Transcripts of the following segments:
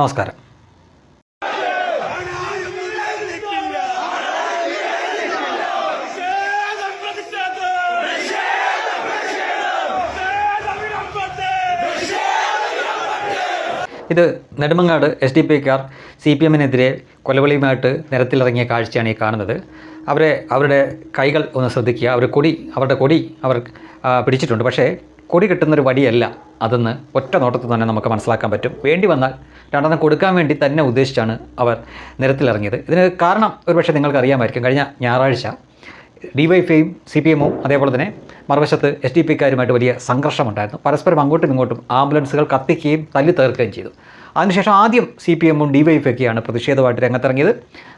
നമസ്കാരം. ഇത് Nedumangad S D P കാർ സി പി എമ്മിനെതിരെ കൊലവിളിയുമായിട്ട് നിരത്തിലിറങ്ങിയ കാഴ്ചയാണ് ഈ കാണുന്നത്. അവരെ അവരുടെ കൈകൾ ഒന്ന് ശ്രദ്ധിക്കുക. അവർ കൊടി അവരുടെ കൊടി അവർ പിടിച്ചിട്ടുണ്ട്. പക്ഷേ കൊടി കിട്ടുന്നൊരു വടിയല്ല അതെന്ന് ഒറ്റ നോട്ടത്തിൽ തന്നെ നമുക്ക് മനസ്സിലാക്കാൻ പറ്റും. വേണ്ടി വന്നാൽ രണ്ടെണ്ണം കൊടുക്കാൻ വേണ്ടി തന്നെ ഉദ്ദേശിച്ചാണ് അവർ നിരത്തിലിറങ്ങിയത്. ഇതിന് കാരണം ഒരുപക്ഷെ നിങ്ങൾക്ക് അറിയാമായിരിക്കും കഴിഞ്ഞ ഞായറാഴ്ച ഡിവൈഫൈയും സി പി എമ്മും അതേപോലെ തന്നെ മറുവശത്ത് എസ് ഡി പിക്കാരുമായിട്ട് വലിയ സംഘർഷമുണ്ടായിരുന്നു. പരസ്പരം അങ്ങോട്ടും ഇങ്ങോട്ടും ആംബുലൻസുകൾ കത്തിക്കുകയും തല്ലി തീർക്കുകയും ചെയ്തു. അതിനുശേഷം ആദ്യം സി പി എമ്മും ഡി ഡിവൈഫൈയൊക്കെയാണ് പ്രതിഷേധമായിട്ട് രംഗത്തിറങ്ങിയത്.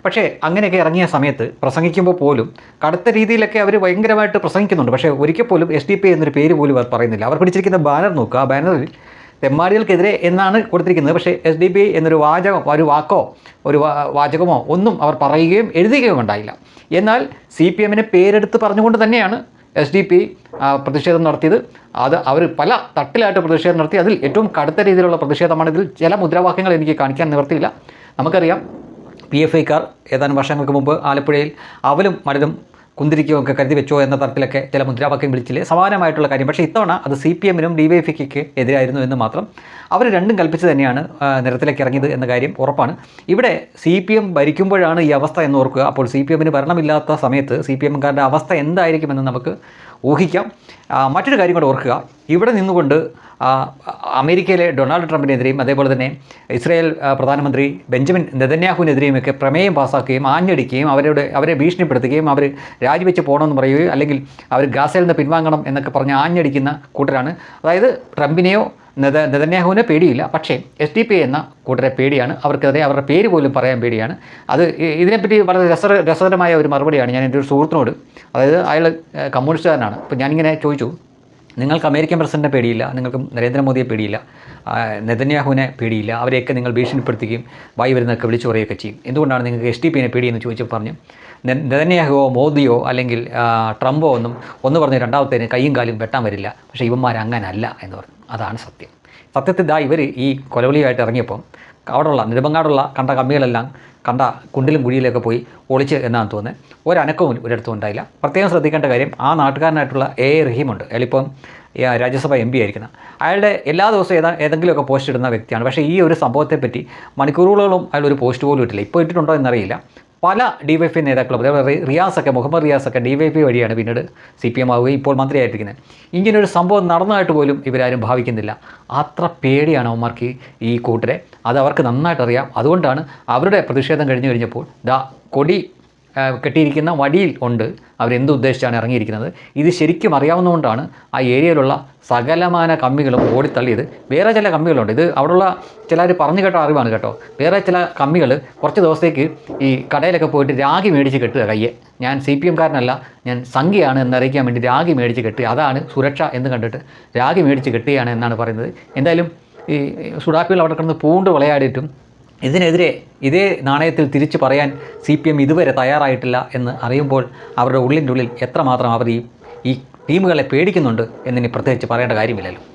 പക്ഷേ അങ്ങനെയൊക്കെ ഇറങ്ങിയ സമയത്ത് പ്രസംഗിക്കുമ്പോൾ പോലും കടുത്ത രീതിയിലൊക്കെ അവർ ഭയങ്കരമായിട്ട് പ്രസംഗിക്കുന്നുണ്ട്. പക്ഷേ ഒരിക്കൽ പോലും എസ് ഡി പി എന്നൊരു പേര് പോലും അവർ പറയുന്നില്ല. അവർ പിടിച്ചിരിക്കുന്ന ബാനർ നോക്കുക. ആ ബാനറിൽ തെമ്മാടികൾക്കെതിരെ എന്നാണ് കൊടുത്തിരിക്കുന്നത്. പക്ഷേ എസ് ഡി പി എന്നൊരു വാചകം ഒരു വാക്കോ ഒരു വാചകമോ ഒന്നും അവർ പറയുകയും എഴുതുകയും ഉണ്ടായില്ല. എന്നാൽ സി പി എമ്മിനെ പേരെടുത്ത് പറഞ്ഞുകൊണ്ട് തന്നെയാണ് എസ് ഡി പി പ്രതിഷേധം നടത്തിയത്. അത് അവർ പല തട്ടിലായിട്ട് പ്രതിഷേധം നടത്തി. അതിൽ ഏറ്റവും കടുത്ത രീതിയിലുള്ള പ്രതിഷേധമാണ് ഇതിൽ ചില മുദ്രാവാക്യങ്ങൾ എനിക്ക് കാണിക്കാൻ നിവർത്തിയില്ല. നമുക്കറിയാം പി എഫ് ഐക്കാർ ഏതാനും വർഷങ്ങൾക്ക് മുമ്പ് ആലപ്പുഴയിൽ അവലും മരുന്നും കുന്തിരിക്കുകയോ ഒക്കെ കരുതി വെച്ചോ എന്ന തരത്തിലൊക്കെ ചില മുദ്രാവാക്യം വിളിച്ചില്ലേ? സമാനമായിട്ടുള്ള കാര്യം. പക്ഷേ ഇത്തവണ അത് സി പി എമ്മിനും ഡി വൈ എതിരായിരുന്നു എന്ന് മാത്രം അവർ രണ്ടും കൽപ്പിച്ച് തന്നെയാണ് നിരത്തിലേക്ക് ഇറങ്ങിയത് എന്ന കാര്യം ഉറപ്പാണ്. ഇവിടെ സി പി എം ഭരിക്കുമ്പോഴാണ് ഈ അവസ്ഥ എന്ന് ഓർക്കുക. അപ്പോൾ സി പി എമ്മിന് ഭരണമില്ലാത്ത സമയത്ത് സി പി എമ്മുകാരുടെ അവസ്ഥ എന്തായിരിക്കുമെന്ന് നമുക്ക് ഊഹിക്കാം. മറ്റൊരു കാര്യം കൂടെ ഓർക്കുക. ഇവിടെ നിന്നുകൊണ്ട് അമേരിക്കയിലെ ഡൊണാൾഡ് ട്രംപിനെതിരെയും അതേപോലെ തന്നെ ഇസ്രായേൽ പ്രധാനമന്ത്രി ബെഞ്ചമിൻ നെതന്യാഹുവിനെതിരെയും ഒക്കെ പ്രമേയം പാസ്സാക്കുകയും ആഞ്ഞടിക്കുകയും അവരോട് അവരെ ഭീഷണിപ്പെടുത്തുകയും അവർ രാജിവെച്ച് പോകണമെന്ന് പറയുകയോ അല്ലെങ്കിൽ അവർ ഗാസയിൽ നിന്ന് പിൻവാങ്ങണം എന്നൊക്കെ പറഞ്ഞ് ആഞ്ഞടിക്കുന്ന കൂട്ടരാണ്. അതായത് ട്രംപിനെയോ നെത നെതന്യാഹുവിനെ പേടിയില്ല. പക്ഷേ എസ് ഡി പി എന്ന കൂട്ടരെ പേടിയാണ്. അവർക്കെതിരെ അവരുടെ പേര് പോലും പറയാൻ പേടിയാണ്. അത് ഇതിനെപ്പറ്റി വളരെ രസ രസകരമായ ഒരു മറുപടിയാണ് ഞാൻ എന്റെ ഒരു സുഹൃത്തിനോട്. അതായത് അയാൾ കമ്മ്യൂണിസ്റ്റുകാരനാണ്. അപ്പോൾ ഞാനിങ്ങനെ ചോദിച്ചു നിങ്ങൾക്ക് അമേരിക്കൻ പ്രസിഡന്റിനെ പേടിയില്ല? നിങ്ങൾക്ക് നരേന്ദ്രമോദിയെ പേടിയില്ല? നെതന്യാഹുവിനെ പേടിയില്ല? അവരെയൊക്കെ നിങ്ങൾ ഭീഷണിപ്പെടുത്തുകയും വായി വരുന്നതൊക്കെ വിളിച്ചു പറയുകയൊക്കെ ചെയ്യും. എന്തുകൊണ്ടാണ് നിങ്ങൾക്ക് എസ് ടി പിനെ പേടിയെന്ന് ചോദിച്ചപ്പോൾ പറഞ്ഞു നെതന്യാഹുവോ മോദിയോ അല്ലെങ്കിൽ ട്രംപോ ഒന്നും ഒന്ന് പറഞ്ഞ് രണ്ടാമത്തേന് കൈയും കാലും വെട്ടാൻ വരില്ല. പക്ഷേ ഇവന്മാർ അങ്ങനല്ല എന്ന് പറഞ്ഞു. അതാണ് സത്യം. സത്യത്തിൽ ദാ ഇവർ ഈ കൊലവിളിയായിട്ട് ഇറങ്ങിയപ്പം അവിടെയുള്ള നെടുമ്പങ്ങാടുള്ള കണ്ട കമ്മികളെല്ലാം കണ്ട കുണ്ടിലും കുഴിയിലൊക്കെ പോയി ഒളിച്ച് എന്നാണ് തോന്നുന്നത് ഒരനക്കവും ഒരിടത്തും ഉണ്ടായില്ല. പ്രത്യേകം ശ്രദ്ധിക്കേണ്ട കാര്യം ആ നാട്ടുകാരനായിട്ടുള്ള എ റഹീമുണ്ട്. അയാളിപ്പം ഈ രാജ്യസഭ എം പി ആയിരിക്കുന്ന. അയാളുടെ എല്ലാ ദിവസവും ഏതാ ഏതെങ്കിലുമൊക്കെ പോസ്റ്റ് ഇടുന്ന വ്യക്തിയാണ്. പക്ഷേ ഈ ഒരു സംഭവത്തെപ്പറ്റി മണിക്കൂറുകളോളം അയാൾ ഒരു പോസ്റ്റ് പോലും ഇട്ടില്ല. ഇപ്പോൾ ഇട്ടിട്ടുണ്ടോ എന്നറിയില്ല. പല ഡി വൈ പി നേതാക്കളും അതേപോലെ റിയാസൊക്കെ മുഹമ്മദ് റിയാസൊക്കെ ഡി വൈ പി വഴിയാണ് പിന്നീട് സി പി എം ആവുകയും ഇപ്പോൾ മന്ത്രിയായിട്ടിരിക്കുന്നത്. ഇങ്ങനൊരു സംഭവം നടന്നതായിട്ട് പോലും ഇവരാരും ഭാവിക്കുന്നില്ല. അത്ര പേടിയാണ് അവന്മാർക്ക് ഈ- കൂട്ടരെ. അത് അവർക്ക് നന്നായിട്ട് അറിയാം അതുകൊണ്ടാണ് അവരുടെ പ്രതിഷേധം കഴിഞ്ഞു കഴിഞ്ഞപ്പോൾ ദ കൊടി കെട്ടിയിരിക്കുന്ന വടിയിൽ ഉണ്ട് അവരെന്ത് ഉദ്ദേശിച്ചാണ് ഇറങ്ങിയിരിക്കുന്നത്? ഇത് ശരിക്കും അറിയാവുന്നതുകൊണ്ടാണ് ആ ഏരിയയിലുള്ള സകലമാന കമ്മികളും ഓടിത്തള്ളിയത്. വേറെ ചില കമ്മികളുണ്ട്. ഇത് അവിടെയുള്ള ചിലർ പറഞ്ഞു കേട്ട അറിവാണ് കേട്ടോ. വേറെ ചില കമ്മികൾ കുറച്ച് ദിവസത്തേക്ക് ഈ കടയിലൊക്കെ പോയിട്ട് രാഗി മേടിച്ച് കെട്ടുക കയ്യെ. ഞാൻ സി പി എംകാരനല്ല ഞാൻ സംഖ്യയാണ് എന്നറിയിക്കാൻ വേണ്ടി രാഗി മേടിച്ച് കെട്ടുക. അതാണ് സുരക്ഷ എന്ന് കണ്ടിട്ട് രാഗി മേടിച്ച് കെട്ടുകയാണ് എന്നാണ് പറയുന്നത്. എന്തായാലും ഈ സുഡാപ്പികൾ അവിടെ കിടന്ന് പൂണ്ട് വിളയാടിയിട്ടും ഇതിനെതിരെ ഇതേ നാണയത്തിൽ തിരിച്ചു പറയാൻ സി പി എം ഇതുവരെ തയ്യാറായിട്ടില്ല എന്ന് അറിയുമ്പോൾ അവരുടെ ഉള്ളിന്റെ ഉള്ളിൽ എത്രമാത്രം അവർ ഈ ടീമുകളെ പേടിക്കുന്നുണ്ട് എന്നിനി പ്രത്യേകിച്ച് പറയേണ്ട കാര്യമില്ലല്ലോ.